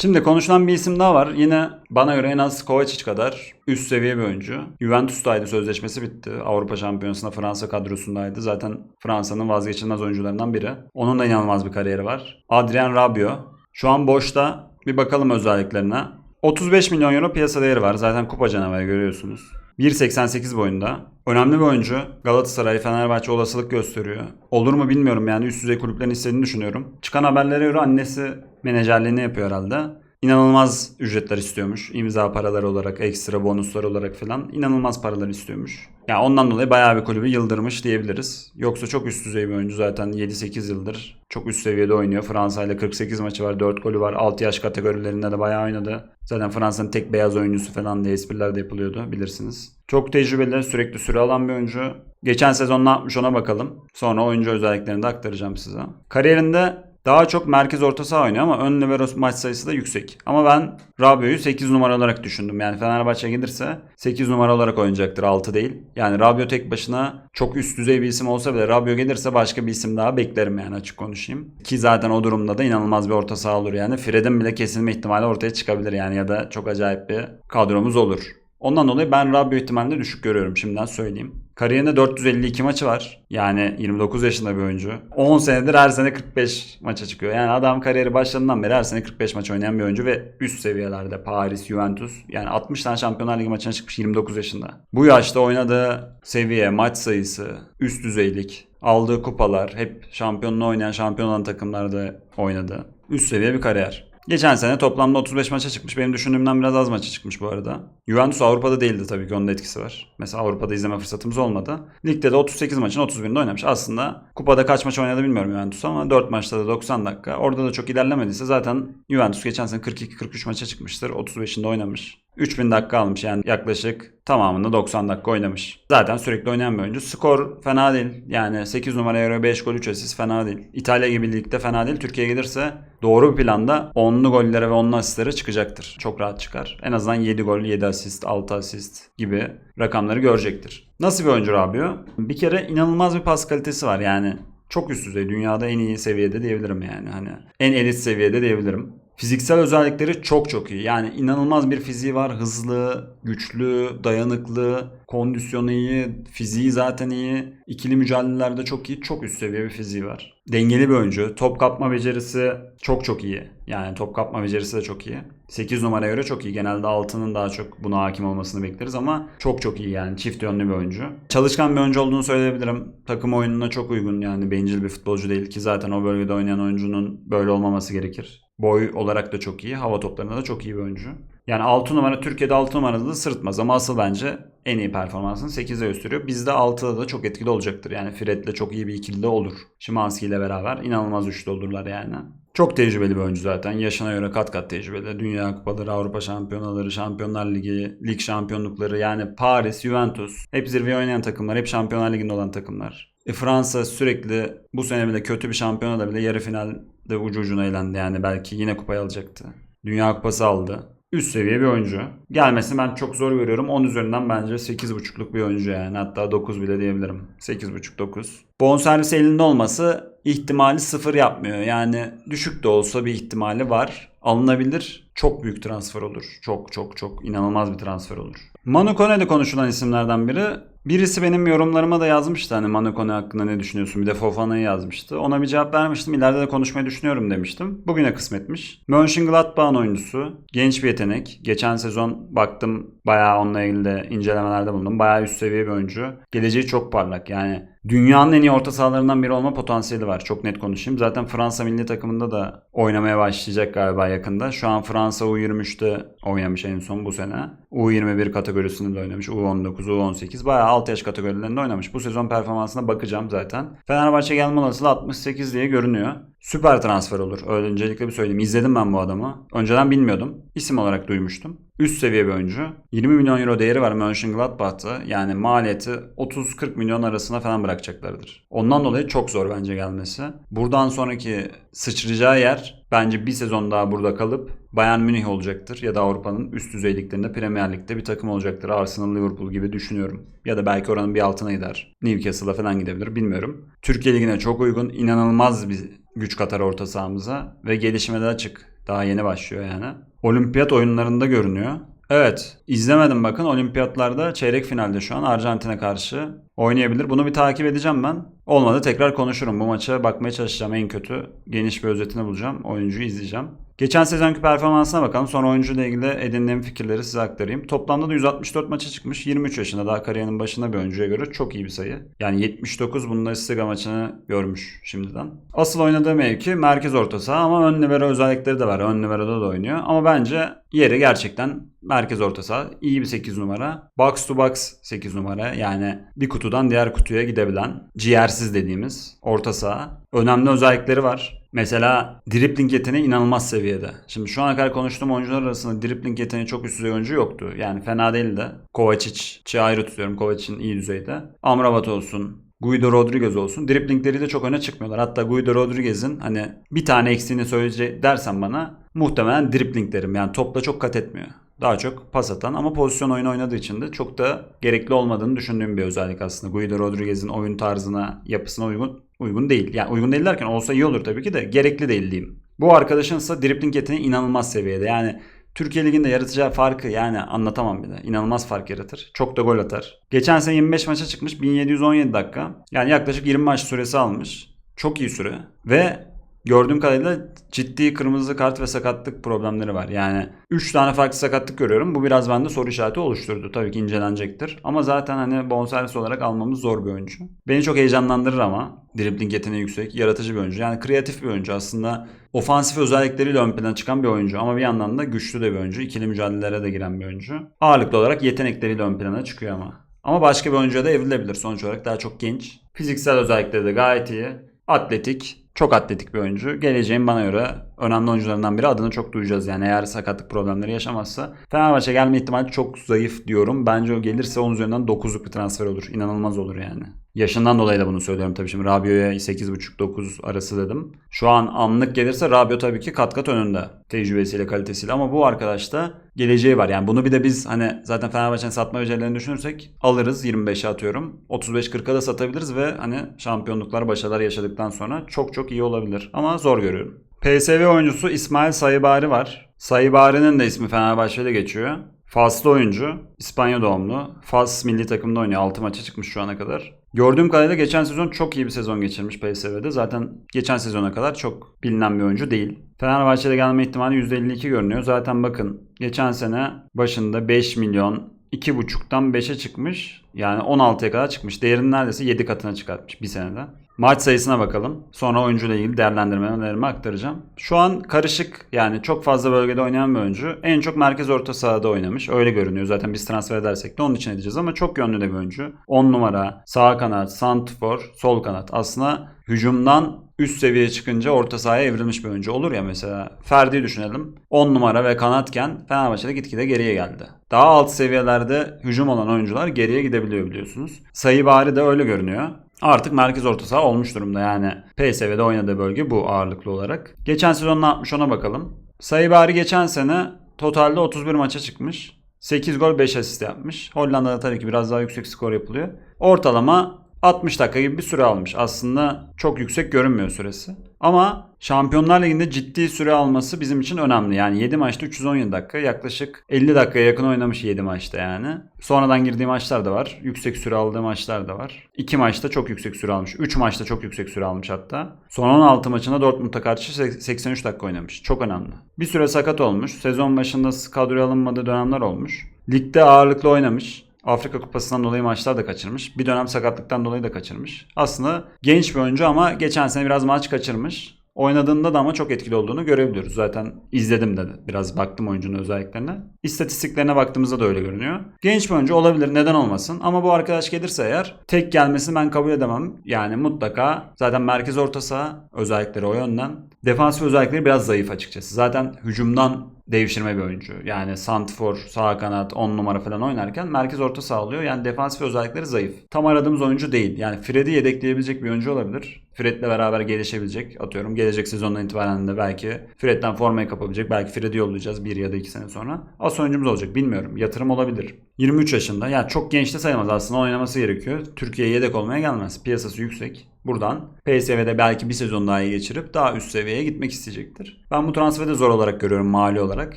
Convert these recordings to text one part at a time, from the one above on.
Şimdi konuşulan bir isim daha var. Yine bana göre en az Kovacic kadar üst seviye bir oyuncu. Juventus'taydı sözleşmesi bitti. Avrupa Şampiyonası'nda Fransa kadrosundaydı. Zaten Fransa'nın vazgeçilmez oyuncularından biri. Onun da inanılmaz bir kariyeri var. Adrien Rabiot. Şu an boşta. Bir bakalım özelliklerine. 35 milyon euro piyasa değeri var. Zaten kupa canavarı görüyorsunuz. 1.88 boyunda. Önemli bir oyuncu. Galatasaray, Fenerbahçe olasılık gösteriyor. Olur mu bilmiyorum yani üst düzey kulüplerin istediğini düşünüyorum. Çıkan haberlere göre annesi menajerliğini yapıyor herhalde. İnanılmaz ücretler istiyormuş. İmza paraları olarak, ekstra bonuslar olarak falan inanılmaz paralar istiyormuş. Ya ondan dolayı bayağı bir kulübü yıldırmış diyebiliriz. Yoksa çok üst düzey bir oyuncu zaten 7-8 yıldır. Çok üst seviyede oynuyor. Fransa ile 48 maçı var, 4 golü var. 6 yaş kategorilerinde de bayağı oynadı. Zaten Fransa'nın tek beyaz oyuncusu falan diye espriler de yapılıyordu bilirsiniz. Çok tecrübeli, sürekli süre alan bir oyuncu. Geçen sezon ne yapmış ona bakalım. Sonra oyuncu özelliklerini de aktaracağım size. Kariyerinde daha çok merkez orta saha oynuyor ama ön libero maç sayısı da yüksek. Ama ben Rabiot'u 8 numara olarak düşündüm. Yani Fenerbahçe gelirse 8 numara olarak oynayacaktır 6 değil. Yani Rabiot tek başına çok üst düzey bir isim olsa bile Rabiot gelirse başka bir isim daha beklerim yani açık konuşayım. Ki zaten o durumda da inanılmaz bir orta saha olur yani. Fred'in bile kesilme ihtimali ortaya çıkabilir yani ya da çok acayip bir kadromuz olur. Ondan dolayı ben Rabiot ihtimalini düşük görüyorum şimdiden söyleyeyim. Kariyerinde 452 maçı var. Yani 29 yaşında bir oyuncu. 10 senedir her sene 45 maça çıkıyor. Yani adam kariyeri başladığından beri her sene 45 maç oynayan bir oyuncu ve üst seviyelerde Paris, Juventus. Yani 60 tane Şampiyonlar Ligi maçına çıkmış 29 yaşında. Bu yaşta oynadığı seviye, maç sayısı, üst düzeylik, aldığı kupalar, hep şampiyonluğu oynayan şampiyon olan takımlarda oynadı. Üst seviye bir kariyer. Geçen sene toplamda 35 maça çıkmış. Benim düşündüğümden biraz az maça çıkmış bu arada. Juventus Avrupa'da değildi tabii ki onun da etkisi var. Mesela Avrupa'da izleme fırsatımız olmadı. Ligde de 38 maçın 31'inde oynamış. Aslında kupada kaç maç oynadı bilmiyorum Juventus ama 4 maçta da 90 dakika. Orada da çok ilerlemediyse zaten Juventus geçen sene 42-43 maça çıkmıştır. 35'inde oynamış. 3000 dakika almış yani yaklaşık tamamında 90 dakika oynamış. Zaten sürekli oynayan bir oyuncu. Skor fena değil. Yani 8 numaraya göre 5 gol 3 asist fena değil. İtalya gibi ligde fena değil. Türkiye gelirse doğru bir planda 10'lu gollere ve 10'lu asistlere çıkacaktır. Çok rahat çıkar. En azından 7 gol, 7 asist, 6 asist gibi rakamları görecektir. Nasıl bir oyuncu Rabio? Bir kere inanılmaz bir pas kalitesi var yani. Çok üst düzey. Dünyada en iyi seviyede diyebilirim yani. Hani en elit seviyede diyebilirim. Fiziksel özellikleri çok çok iyi. Yani inanılmaz bir fiziği var. Hızlı, güçlü, dayanıklı, kondisyonu iyi, fiziği zaten iyi. İkili mücadelelerde çok iyi. Çok üst seviye bir fiziği var. Dengeli bir oyuncu. Top kapma becerisi çok çok iyi. Yani top kapma becerisi de çok iyi. 8 numaraya göre çok iyi. Genelde 6'nın daha çok buna hakim olmasını bekleriz ama çok çok iyi yani. Çift yönlü bir oyuncu. Çalışkan bir oyuncu olduğunu söyleyebilirim. Takım oyununa çok uygun yani bencil bir futbolcu değil ki zaten o bölgede oynayan oyuncunun böyle olmaması gerekir. Boy olarak da çok iyi. Hava toplarında da çok iyi bir oyuncu. Yani 6 numara Türkiye'de 6 numarada da sırıtmaz ama asıl bence en iyi performansını 8'de gösteriyor. Bizde 6'da da çok etkili olacaktır. Yani Fred'le çok iyi bir ikili de olur. Şimanski ile beraber inanılmaz üçlü olurlar yani. Çok tecrübeli bir oyuncu zaten. Yaşına göre kat kat tecrübeli. Dünya kupaları, Avrupa şampiyonaları, Şampiyonlar Ligi, lig şampiyonlukları yani Paris, Juventus. Hep zirveye oynayan takımlar, hep Şampiyonlar Ligi'nde olan takımlar. E Fransa sürekli bu sene bile kötü bir şampiyonada bile yarı finalde ucu ucuna eğlendi yani belki yine kupayı alacaktı. Dünya kupası aldı. Üst seviye bir oyuncu. Gelmesini ben çok zor görüyorum. 10 üzerinden bence 8.5'luk bir oyuncu yani. Hatta 9 bile diyebilirim. 8.5-9. Bonservis elinde olması ihtimali sıfır yapmıyor. Yani düşük de olsa bir ihtimali var. Alınabilir. Çok büyük transfer olur. Çok çok çok inanılmaz bir transfer olur. Manu Kone'de konuşulan isimlerden biri. Birisi benim yorumlarıma da yazmıştı hani Manu Kone hakkında ne düşünüyorsun? Bir de Fofana'yı yazmıştı. Ona bir cevap vermiştim. İleride de konuşmayı düşünüyorum demiştim. Bugüne kısmetmiş. Mönchengladbach'ın oyuncusu. Genç bir yetenek. Geçen sezon baktım bayağı onunla ilgili de incelemelerde bulundum. Bayağı üst seviye bir oyuncu. Geleceği çok parlak. Yani dünyanın en iyi orta sahalarından biri olma potansiyeli var. Çok net konuşayım. Zaten Fransa milli takımında da oynamaya başlayacak galiba yakında. Şu an Fransa U23'te oynamış en son bu sene. U21 kategorisinde de oynamış. U19, U18 bayağı alt yaş kategorilerinde oynamış. Bu sezon performansına bakacağım zaten. Fenerbahçe gelme olasılığı 68 diye görünüyor. Süper transfer olur. Öncelikle bir söyleyeyim. İzledim ben bu adamı. Önceden bilmiyordum. İsim olarak duymuştum. Üst seviye bir oyuncu. 20 milyon euro değeri var Mönchengladbach'ta. Yani maliyeti 30-40 milyon arasına falan bırakacaklardır. Ondan dolayı çok zor bence gelmesi. Buradan sonraki sıçrayacağı yer bence bir sezon daha burada kalıp Bayern Münih olacaktır. Ya da Avrupa'nın üst düzeyliklerinde Premier Lig'de bir takım olacaktır. Arsenal, Liverpool gibi düşünüyorum. Ya da belki oranın bir altına gider. Newcastle'a falan gidebilir bilmiyorum. Türkiye Ligi'ne çok uygun. inanılmaz bir güç katar orta sahamıza ve gelişime de açık. Daha yeni başlıyor yani. Olimpiyat oyunlarında görünüyor. Evet izlemedim bakın olimpiyatlarda çeyrek finalde şu an Arjantin'e karşı oynayabilir. Bunu bir takip edeceğim ben. Olmadı tekrar konuşurum. Bu maça bakmaya çalışacağım en kötü. Geniş bir özetini bulacağım. Oyuncuyu izleyeceğim. Geçen sezonki performansına bakalım. Sonra oyuncuyla ilgili edindiğim fikirleri size aktarayım. Toplamda da 164 maça çıkmış. 23 yaşında daha kariyerinin başında bir oyuncuya göre çok iyi bir sayı. Yani 79 bunda Stiga maçını görmüş şimdiden. Asıl oynadığı mevki merkez orta saha ama ön libero özellikleri de var. Ön libero'da da oynuyor. Ama bence yeri gerçekten merkez orta saha. İyi bir 8 numara. Box to box 8 numara. Yani bir kutudan diğer kutuya gidebilen ciğersiz dediğimiz orta saha. Önemli özellikleri var. Mesela dribbling yeteneği inanılmaz seviyede. Şimdi şu ana kadar konuştuğum oyuncular arasında dribbling yeteneği çok üst düzey oyuncu yoktu. Yani fena değildi. Kovacic, ayrı tutuyorum. Kovacic'in iyi düzeyde. Amrabat olsun, Guido Rodriguez olsun. Driblingleri de çok öne çıkmıyorlar. Hatta Guido Rodriguez'in hani bir tane eksiğini söyleyecek dersen bana muhtemelen driblinglerim. Yani topla çok kat etmiyor. Daha çok pas atan ama pozisyon oyunu oynadığı için de çok da gerekli olmadığını düşündüğüm bir özellik aslında. Guido Rodriguez'in oyun tarzına, yapısına uygun uygun değil. Yani uygun değil derken olsa iyi olur tabii ki de gerekli değil diyeyim. Bu arkadaşın ise dribbling yeteneği inanılmaz seviyede. Yani Türkiye Ligi'nde yaratacağı farkı yani anlatamam bile. İnanılmaz fark yaratır. Çok da gol atar. Geçen sene 25 maça çıkmış 1717 dakika. Yani yaklaşık 20 maç süresi almış. Çok iyi süre. Ve gördüğüm kadarıyla ciddi kırmızı kart ve sakatlık problemleri var. Yani 3 tane farklı sakatlık görüyorum. Bu biraz bende soru işareti oluşturdu. Tabii ki incelenecektir. Ama zaten hani bonservis olarak almamız zor bir oyuncu. Beni çok heyecanlandırır ama. Dribbling yeteneği yüksek, yaratıcı bir oyuncu. Yani kreatif bir oyuncu aslında. Ofansif özellikleriyle ön plana çıkan bir oyuncu. Ama bir yandan da güçlü de bir oyuncu. İkili mücadelelere de giren bir oyuncu. Ağırlıklı olarak yetenekleriyle ön plana çıkıyor ama. Ama başka bir oyuncuya da evrilebilir sonuç olarak. Daha çok genç. Fiziksel özellikleri de gayet iyi. Atletik, çok atletik bir oyuncu. Geleceğin bana göre önemli oyuncularından biri. Adını çok duyacağız yani eğer sakatlık problemleri yaşamazsa. Fenerbahçe gelme ihtimali çok zayıf diyorum. Bence o gelirse onun üzerinden 9'luk bir transfer olur. İnanılmaz olur yani. Yaşından dolayı da bunu söylüyorum tabii şimdi. Rabio'ya 8.5-9 arası dedim. Şu an anlık gelirse Rabio tabii ki kat kat önünde. Tecrübesiyle, kalitesiyle ama bu arkadaş da geleceği var. Yani bunu bir de biz hani zaten Fenerbahçe'nin satma becerilerini düşünürsek alırız 25'e atıyorum. 35-40'a da satabiliriz ve hani şampiyonluklar, başarılar yaşadıktan sonra çok çok iyi olabilir. Ama zor görüyorum. PSV oyuncusu İsmail Sayıbari var. Sayıbari'nin de ismi Fenerbahçe'de geçiyor. Faslı oyuncu. İspanya doğumlu. Fas milli takımda oynuyor. 6 maça çıkmış şu ana kadar. Gördüğüm kadarıyla geçen sezon çok iyi bir sezon geçirmiş PSV'de. Zaten geçen sezona kadar çok bilinen bir oyuncu değil. Fenerbahçe'de gelme ihtimali %52 görünüyor. Zaten bakın geçen sene başında 5 milyon 2.5'tan 5'e çıkmış. Yani 16'ya kadar çıkmış. Değerini neredeyse 7 katına çıkartmış bir senede. Maç sayısına bakalım. Sonra oyuncuyla ilgili değerlendirmelerimi aktaracağım. Şu an karışık yani çok fazla bölgede oynayan bir oyuncu. En çok merkez orta sahada oynamış. Öyle görünüyor. Zaten biz transfer edersek de onun için edeceğiz ama çok yönlü de bir oyuncu. 10 numara, sağ kanat, santfor, sol kanat. Aslında hücumdan üst seviyeye çıkınca orta sahaya evrilmiş bir oyuncu olur ya mesela. Ferdi'yi düşünelim. 10 numara ve kanatken Fenerbahçe'de gitgide geriye geldi. Daha alt seviyelerde hücum olan oyuncular geriye gidebiliyor biliyorsunuz. Sayı bari de öyle görünüyor. Artık merkez orta saha olmuş durumda yani. PSV'de oynadığı bölge bu ağırlıklı olarak. Geçen sezon ne yapmış ona bakalım. Sayı bari geçen sene totalde 31 maça çıkmış. 8 gol 5 asist yapmış. Hollanda'da tabii ki biraz daha yüksek skor yapılıyor. Ortalama 60 dakika gibi bir süre almış. Aslında çok yüksek görünmüyor süresi. Ama Şampiyonlar Ligi'nde ciddi süre alması bizim için önemli. Yani 7 maçta 317 dakika yaklaşık 50 dakikaya yakın oynamış 7 maçta yani. Sonradan girdiği maçlar da var. Yüksek süre aldığı maçlar da var. 2 maçta çok yüksek süre almış. 3 maçta çok yüksek süre almış hatta. Son 16 maçında Dortmund'a karşı 83 dakika oynamış. Çok önemli. Bir süre sakat olmuş. Sezon başında kadroya alınmadığı dönemler olmuş. Ligde ağırlıklı oynamış. Afrika Kupası'ndan dolayı maçlar da kaçırmış. Bir dönem sakatlıktan dolayı da kaçırmış. Aslında genç bir oyuncu ama geçen sene biraz maç kaçırmış. Oynadığında da ama çok etkili olduğunu görebiliyoruz. Zaten izledim de biraz baktım oyuncunun özelliklerine. İstatistiklerine baktığımızda da öyle görünüyor. Genç bir oyuncu olabilir neden olmasın. Ama bu arkadaş gelirse eğer tek gelmesini ben kabul edemem. Yani mutlaka zaten merkez orta saha özellikleri o yönden. Defansif özellikleri biraz zayıf açıkçası. Zaten hücumdan devşirme bir oyuncu. Yani Santfor, sağ kanat, 10 numara falan oynarken merkez orta saha oluyor. Yani defansif özellikleri zayıf. Tam aradığımız oyuncu değil. Yani Fred'i yedekleyebilecek bir oyuncu olabilir. Fred'le beraber gelişebilecek. Atıyorum gelecek sezondan itibaren de belki Fred'den formayı kapabilecek. Belki Fred'i yollayacağız bir ya da iki sene sonra. As oyuncumuz olacak bilmiyorum. Yatırım olabilir. 23 yaşında. Yani çok genç de sayılmaz aslında oynaması gerekiyor. Türkiye'ye yedek olmaya gelmez. Piyasası yüksek. Buradan PSV'de belki bir sezon daha iyi geçirip daha üst seviyeye gitmek isteyecektir. Ben bu transferi de zor olarak görüyorum mali olarak.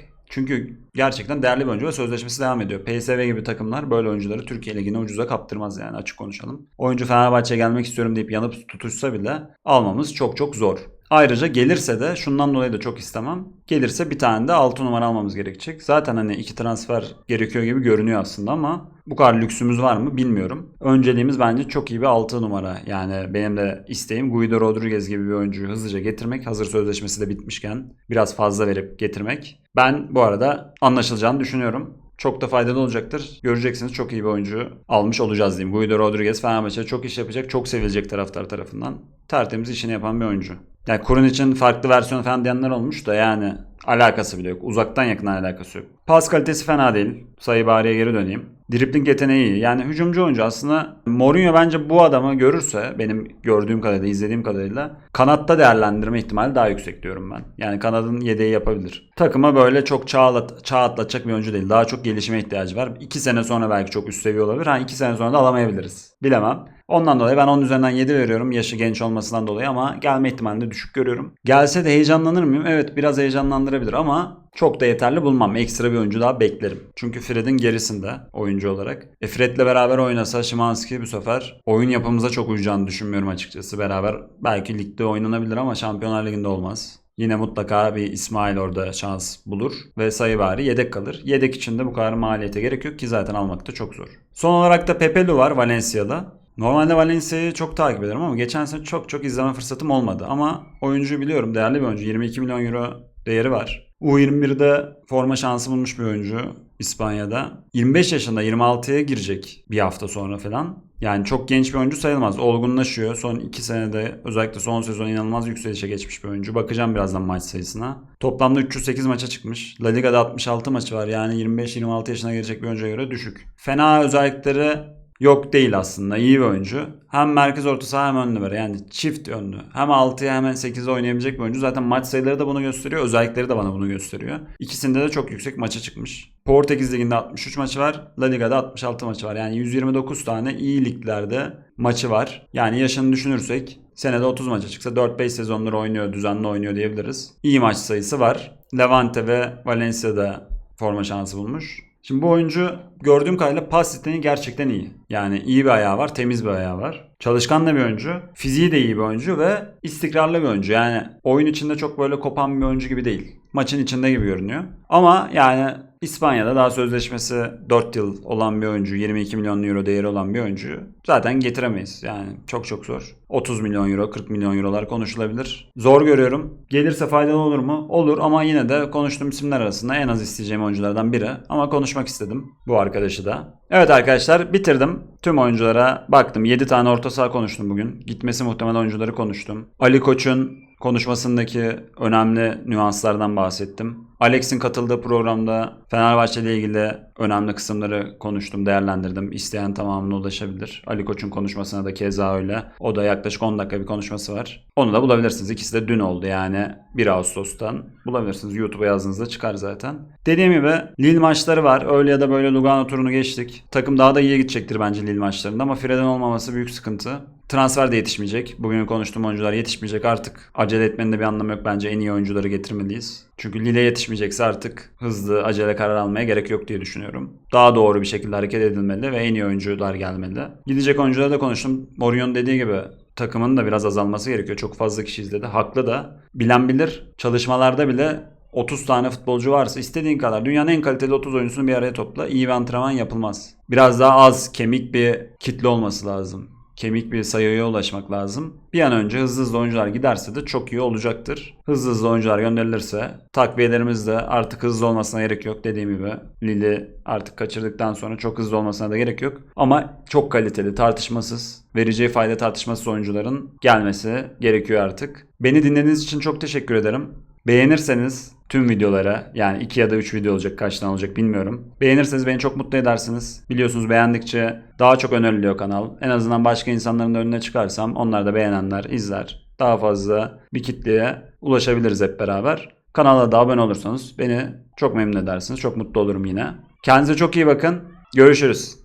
Çünkü gerçekten değerli bir oyuncu ve sözleşmesi devam ediyor. PSV gibi takımlar böyle oyuncuları Türkiye Ligi'ne ucuza kaptırmaz yani açık konuşalım. Oyuncu Fenerbahçe'ye gelmek istiyorum deyip yanıp tutuşsa bile almamız çok çok zor. Ayrıca gelirse de şundan dolayı da çok istemem. Gelirse bir tane de 6 numara almamız gerekecek. Zaten hani iki transfer gerekiyor gibi görünüyor aslında ama bu kadar lüksümüz var mı bilmiyorum. Önceliğimiz bence çok iyi bir 6 numara. Yani benim de isteğim Guido Rodriguez gibi bir oyuncuyu hızlıca getirmek. Hazır sözleşmesi de bitmişken biraz fazla verip getirmek. Ben bu arada anlaşılacağını düşünüyorum. Çok da faydalı olacaktır. Göreceksiniz çok iyi bir oyuncu almış olacağız diyeyim. Guido Rodriguez Fenerbahçe'ye çok iş yapacak. Çok sevilecek taraftar tarafından. Tertemiz işini yapan bir oyuncu. Yani Kurun için farklı versiyon falan diyenler olmuş da yani alakası bile yok. Uzaktan yakından alakası yok. Pas kalitesi fena değil. Sayı bariye geri döneyim. Dribling yeteneği iyi. Yani hücumcu oyuncu aslında Mourinho bence bu adamı görürse benim gördüğüm kadarıyla, izlediğim kadarıyla kanatta değerlendirme ihtimali daha yüksek diyorum ben. Yani kanadın yedeği yapabilir. Takıma böyle çok çağ, atlat, çağ atlatacak bir oyuncu değil. Daha çok gelişime ihtiyacı var. 2 sene sonra belki çok üst seviye olabilir. Ha 2 sene sonra da alamayabiliriz. Bilemem. Ondan dolayı ben 10 üzerinden 7 veriyorum. Yaşı genç olmasından dolayı ama gelme ihtimalini de düşük görüyorum. Gelse de heyecanlanır mıyım? Evet biraz heyecanlandırabilir ama çok da yeterli bulmam. Ekstra bir oyuncu daha beklerim. Çünkü Fred'in gerisinde oyuncu olarak. E Fred'le beraber oynasa Şimanski bu sefer oyun yapımıza çok uyacağını düşünmüyorum açıkçası. Beraber belki ligde oynanabilir ama Şampiyonlar Ligi'nde olmaz. Yine mutlaka bir İsmail orada şans bulur ve sayı bari yedek kalır. Yedek için de bu kadar maliyete gerek yok ki zaten almak da çok zor. Son olarak da Pepelu var Valencia'da. Normalde Valencia'yı çok takip ederim ama geçen sene çok çok izleme fırsatım olmadı. Ama oyuncuyu biliyorum değerli bir oyuncu. 22 milyon euro değeri var. U21'de forma şansı bulmuş bir oyuncu İspanya'da. 25 yaşında 26'ya girecek bir hafta sonra falan. Yani çok genç bir oyuncu sayılmaz. Olgunlaşıyor. Son 2 senede özellikle son sezon inanılmaz yükselişe geçmiş bir oyuncu. Bakacağım birazdan maç sayısına. Toplamda 308 maça çıkmış. La Liga'da 66 maçı var. Yani 25-26 yaşına gelecek bir oyuncuya göre düşük. Fena özellikleri yok değil aslında. İyi bir oyuncu. Hem merkez orta saha hem ön numara. Yani çift yönlü. Hem 6'ya hem 8'e oynayabilecek bir oyuncu. Zaten maç sayıları da bunu gösteriyor. Özellikleri de bana bunu gösteriyor. İkisinde de çok yüksek maça çıkmış. Portekiz Ligi'nde 63 maçı var. La Liga'da 66 maçı var. Yani 129 tane iyi liglerde maçı var. Yani yaşını düşünürsek senede 30 maça çıksa 4-5 sezonları oynuyor, düzenli oynuyor diyebiliriz. İyi maç sayısı var. Levante ve Valencia'da forma şansı bulmuş. Şimdi bu oyuncu gördüğüm kadarıyla pas yeteneği gerçekten iyi. Yani iyi bir ayağı var, temiz bir ayağı var. Çalışkan da bir oyuncu. Fiziği de iyi bir oyuncu ve istikrarlı bir oyuncu. Yani oyun içinde çok böyle kopan bir oyuncu gibi değil. Maçın içinde gibi görünüyor. Ama yani İspanya'da daha sözleşmesi 4 yıl olan bir oyuncu, 22 milyon euro değeri olan bir oyuncu zaten getiremeyiz. Yani çok çok zor. 30 milyon euro, 40 milyon eurolar konuşulabilir. Zor görüyorum. Gelirse faydalı olur mu? Olur ama yine de konuştuğum isimler arasında en az isteyeceğim oyunculardan biri. Ama konuşmak istedim bu arkadaşı da. Evet arkadaşlar bitirdim. Tüm oyunculara baktım. 7 tane orta saha konuştum bugün. Gitmesi muhtemel oyuncuları konuştum. Ali Koç'un konuşmasındaki önemli nüanslardan bahsettim. Alex'in katıldığı programda Fenerbahçe ile ilgili önemli kısımları konuştum, değerlendirdim. İsteyen tamamına ulaşabilir. Ali Koç'un konuşmasına da keza öyle. O da yaklaşık 10 dakika bir konuşması var. Onu da bulabilirsiniz. İkisi de dün oldu yani 1 Ağustos'tan. Bulabilirsiniz. YouTube'a yazdığınızda çıkar zaten. Dediğim gibi Lille maçları var. Öyle ya da böyle Lugano turunu geçtik. Takım daha da iyiye gidecektir bence Lille maçlarında ama Fred'in olmaması büyük sıkıntı. Transfer de yetişmeyecek. Bugün konuştuğum oyuncular yetişmeyecek artık. Acele etmenin de bir anlamı yok. Bence en iyi oyuncuları getirmeliyiz. Çünkü Lille yetişmeyecekse artık hızlı acele karar almaya gerek yok diye düşünüyorum. Daha doğru bir şekilde hareket edilmeli ve en iyi oyuncular gelmeli. Gidecek oyunculara da konuştum. Mourinho'nun dediği gibi takımın da biraz azalması gerekiyor. Çok fazla kişi izledi. Haklı da. Bilen bilir. Çalışmalarda bile 30 tane futbolcu varsa istediğin kadar dünyanın en kaliteli 30 oyuncusunu bir araya topla. İyi bir antrenman yapılmaz. Biraz daha az kemik bir kitle olması lazım kemik bir sayıya ulaşmak lazım. Bir an önce hızlı hızlı oyuncular giderse de çok iyi olacaktır. Hızlı hızlı oyuncular gönderilirse takviyelerimiz de artık hızlı olmasına gerek yok. Dediğim gibi Lili artık kaçırdıktan sonra çok hızlı olmasına da gerek yok. Ama çok kaliteli tartışmasız vereceği fayda tartışmasız oyuncuların gelmesi gerekiyor artık. Beni dinlediğiniz için çok teşekkür ederim. Beğenirseniz tüm videolara yani 2 ya da 3 video olacak kaç tane olacak bilmiyorum. Beğenirseniz beni çok mutlu edersiniz. Biliyorsunuz beğendikçe daha çok öneriliyor kanal. En azından başka insanların önüne çıkarsam onlar da beğenenler izler. Daha fazla bir kitleye ulaşabiliriz hep beraber. Kanala da abone olursanız beni çok memnun edersiniz. Çok mutlu olurum yine. Kendinize çok iyi bakın. Görüşürüz.